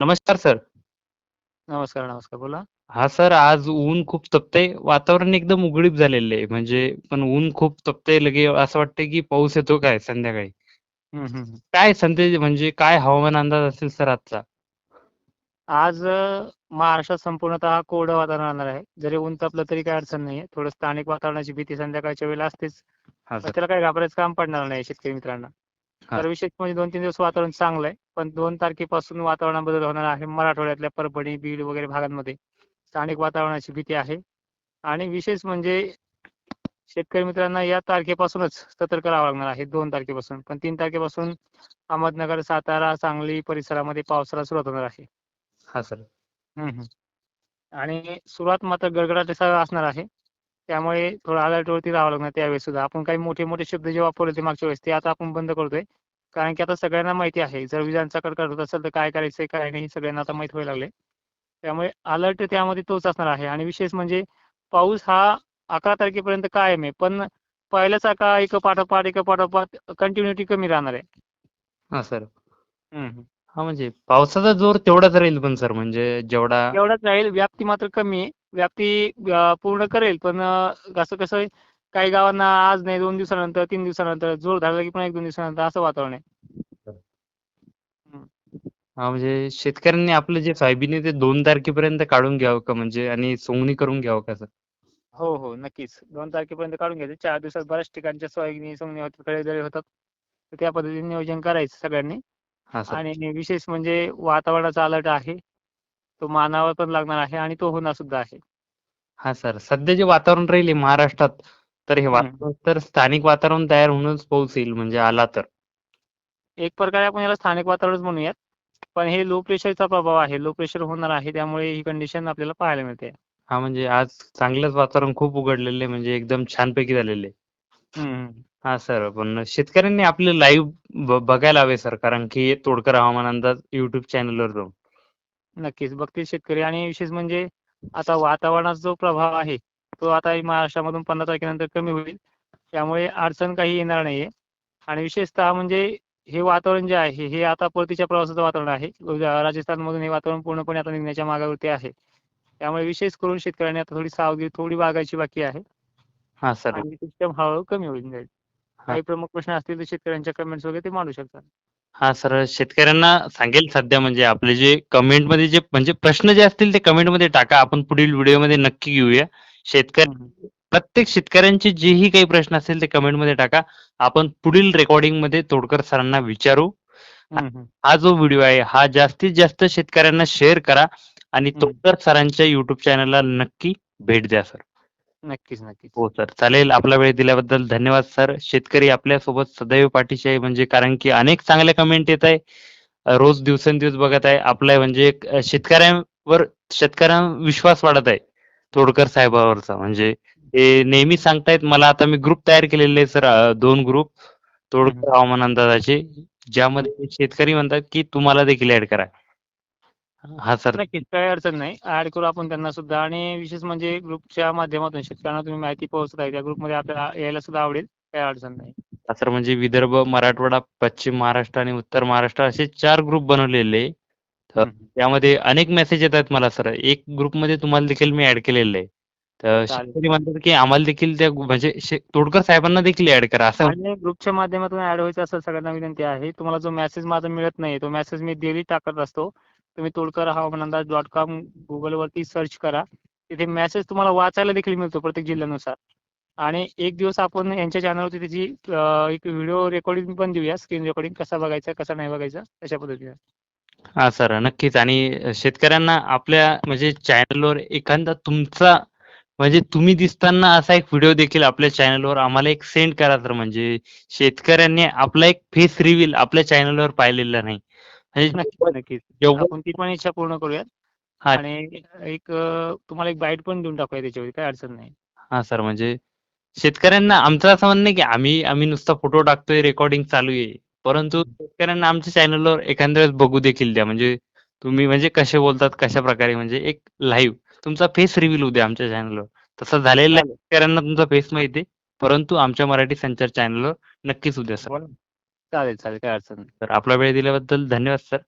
नमस्कार सर. नमस्कार, नमस्कार. बोला. हां सर, आज ऊन खूप तपतंय. वातावरण एकदम उघडीप झालेलं आहे. म्हणजे पण ऊन खूप तपतंय लगे असं वाटतंय की पाऊस येतो काय संध्याकाळी. हं, हं, हं. काय संदेश म्हणजे काय हवामान अंदाज असेल सर आजचा? आज अ, महाराष्ट्रात संपूर्णतः कोरडं वातावरण राहणार आहे. जरी ऊन तापलं तरी काही अडचण नाहीये. थोडं स्थानिक वातावरणाची भीती संध्याकाळच्या वेळेला असतेच. हां पण सर. त्याला काही घाबरायचं काम पडणार नाही शेतकरी मित्रांना. हां. तर विशेष म्हणजे 2-3 दिवस वातावरण चांगलं आहे. पण 2 तारखेपासून वातावरणात बदल होणार आहे. मराठवाड्यातल्या परभणी, बीड वगैरे भागांमध्ये स्थानिक वातावरणाची भीती आहे. आणि विशेष म्हणजे शेतकरी मित्रांना या तारखेपासूनच सतर्क राहावं लागणार आहे 2 तारखेपासून. पण 3 तारखेपासून अहमदनगर, सातारा, सांगली परिसरामध्ये पावसाला सुरुवात होणार आहे. हां सर. आणि सुरुवात मात्र गडगडाटासह असणार आहे. त्यामुळे थोडं अलर्टवरती राहावं लागणार त्यावेळेस सुद्धा. आपण काही मोठे-मोठे शब्द जे वापरले होते मागच्या वेळेस ते आता आपण बंद करतोय. कारण की आता सगळ्यांना माहिती आहे जर विजांचा कडकडाट होत असेल तर काय करायचंय काय नाही हे सगळ्यांना आता माहीत व्हायला लागलंय. त्यामुळे अलर्ट त्यामध्ये तोच असणार आहे आणि विशेष म्हणजे पाऊस हा 11 तारखेपर्यंत कायम आहे. पण पहिल्यासारखा एका पाठोपाठ, एका पाठोपाठ कंटिन्युटी कमी राहणार आहे. हां सर. हं, म्हणजे पावसाचा जोर तेवढाच राहील पण सर म्हणजे जेवढा तेवढाच राहील. व्याप्ती मात्र कमी आहे. व्याप्ती पूर्ण करेल पण कसं आहे काही गावांना आज नाही 2 दिवसानंतर, 3 दिवसानंतर जोर धरला की पुन्हा 1-2 दिवसानंतर असं वातावरण आहे. हं. म्हणजे शेतकऱ्यांनी आपलं जे सोयाबीन आहे ते 2 तारखेपर्यंत काढून घ्यावं का म्हणजे आणि सोंगणी करून घ्यावं का सर? हो, हो. नक्कीच. 2 तारखेपर्यंत काढून घ्यायचे. 4 दिवसात बऱ्याच ठिकाणच्या सोयाबीन सोंगणी होतात, खळेदळे होतात. तर त्या पद्धतीने नियोजन करायचं सगळ्यांनी. हां सर. आणि विशेष म्हणजे वातावरणाचा अलर्ट आहे. तो मानावा पण लागणार आहे आणि तो होणार सुद्धा आहे. हां सर. सध्या जे वातावरण राहील महाराष्ट्रात, तर हे. वातावरण तर स्थानिक वातावरण तयार होऊनच पाऊस येईल म्हणजे आला तर. एक प्रकारे आपण याला स्थानिक वातावरणच म्हणूयात. पण हे लो प्रेशरचा प्रभाव आहे. लो प्रेशर होणार आहे त्यामुळे ही कंडिशन आपल्याला पाहायला मिळते. हां, म्हणजे आज चांगलंच वातावरण खूप उघडलेलं आहे म्हणजे एकदम छानपैकी झालेलं. हं, सर. पण शेतकऱ्यांनी आपले लाईव्ह बघायला हवे सर कारण की तोडकर हवामान अंदाज YouTube चॅनलवर जाऊन. नक्कीच बघतील शेतकरी आणि विशेष म्हणजे आता वातावरणाचा जो प्रभाव आहे, तो आता महाराष्ट्रामधून 15 तारखेनंतर कमी होईल. त्यामुळे अडचण काही येणार नाहीये. आणि विशेषतः म्हणजे हे वातावरण जे आहे, हे आता परतीच्या प्रवासाचं वातावरण आहे. राजस्थानमधून हे वातावरण पूर्णपणे आता निघण्याच्या मार्गावरती आहे. त्यामुळे विशेष करून शेतकऱ्यांनी आता थोडी सावधगिरी थोडी बाळगायची बाकी आहे. हां सर. सिस्टम हळू-हळू कमी होईल जाईल. हां. काही प्रमुख प्रश्न असतील तर शेतकऱ्यांच्या कमेंट्स वगैरे ते मांडू शकतात. हां सर. शेतकऱ्यांना सांगेल सध्या म्हणजे आपले जे कमेंटमध्ये जे म्हणजे प्रश्न जे असतील ते कमेंटमध्ये टाका. आपण पुढील व्हिडिओमध्ये नक्की घेऊया. शेतकरी. प्रत्येक शेतकऱ्यांचे जेही काही प्रश्न असतील ते कमेंटमध्ये टाका. आपण पुढील रेकॉर्डिंगमध्ये तोडकर सरांना विचारू. हं, जो व्हिडिओ आहे हा जास्तीत जास्त शेतकऱ्यांना शेअर करा आणि. तोडकर सरांच्या YouTube चॅनलला नक्की भेट द्या सर. नक्कीच, नक्कीच. हो सर. चालेल. आपला वेळ दिल्याबद्दल धन्यवाद सर. शेतकरी आपल्यासोबत सदैव पाठीशी आहे म्हणजे कारण की अनेक चांगल्या कमेंट येत आहे. रोज दिवसेंदिवस बघत आहे. आपला म्हणजे शेतकऱ्यांवर शेतकऱ्यांवर विश्वास वाढत आहे. तोडकर साहेबावरचा म्हणजे ते नेहमी सांगतायत मला आता मी ग्रुप तयार केलेले सर 2 ग्रुप. तोडकर हवामान अंदाजाचे. ज्यामध्ये शेतकरी म्हणतात की तुम्हाला देखील ॲड करा. हां सर. नक्कीच काही अडचण नाही. ॲड करू आपण त्यांना सुद्धा आणि विशेष म्हणजे ग्रुपच्या माध्यमातून शेतकऱ्यांना तुम्ही माहिती पोहोचत आहे. त्या ग्रुपमध्ये आपल्याला यायला सुद्धा आवडेल. काही अडचण नाही. सर. म्हणजे विदर्भ, मराठवाडा, पश्चिम महाराष्ट्र आणि उत्तर महाराष्ट्र असे 4 ग्रुप बनवलेले. तर. त्यामध्ये अनेक मेसेज येतात मला सर. एक ग्रुपमध्ये तुम्हाला देखील मी ॲड केलेलं आहे. तर चालेल. शेतकरी म्हणतात की आम्हाला देखील त्या म्हणजे शे तोडकर साहेबांना देखील ॲड करा असं आणि ग्रुपच्या माध्यमातून ॲड व्हायचं असेल सगळ्यांना विनंती आहे. तुम्हाला जो मेसेज माझा मिळत नाहीये, तो मेसेज मी डेली टाकत असतो. तुम्ही तोडकर हवामान अंदाज डॉट कॉम Googleवरती सर्च करा. तिथे मेसेज तुम्हाला वाचायला देखील मिळतो प्रत्येक जिल्ह्यानुसार. आणि एक दिवस आपण यांच्या चॅनलवरती त्याची अ, एक व्हिडिओ रेकॉर्डिंग पण देऊया. स्क्रीन रेकॉर्डिंग कसा बघायचा, कसा नाही बघायचा अशा पद्धतीने. हां सर. नक्कीच आणि शेतकऱ्यांना आपल्या म्हणजे चॅनलवर एखादा तुमचा म्हणजे तुम्ही दिसताना असा एक व्हिडिओ देखील आपल्या चॅनलवर आम्हाला एक सेंड करा तर म्हणजे शेतकऱ्यांनी आपला एक फेस रिव्हील आपल्या चॅनलवर पाहिलेला नाही. म्हणजे नक्कीच, नक्कीच. जेव्हा आपण ती पण इच्छा पूर्ण करूयात. हां. आणि एक अ, तुम्हाला एक बाईट पण देऊन टाकूया त्याच्यावरती काही अडचण नाही. हां सर. म्हणजे शेतकऱ्यांना आमचं असं म्हणणं आहे की आम्ही आम्ही नुसता फोटो टाकतोय, रेकॉर्डिंग चालू आहे. परंतु शेतकऱ्यांना आमच्या चॅनलवर एखाद्या वेळेस बघू देखील द्या. म्हणजे तुम्ही म्हणजे कसे बोलतात, कशाप्रकारे म्हणजे एक लाईव्ह तुमचा फेस रिव्हील होऊ द्या आमच्या चॅनलवर. तसं झालेलं. शेतकऱ्यांना तुमचा फेस माहिती आहे. परंतु आमच्या मराठी संचार चॅनलवर नक्कीच होऊ द्या सर. चालेल, चालेल. काही अडचण नाही. तर आपला वेळ दिल्याबद्दल धन्यवाद सर.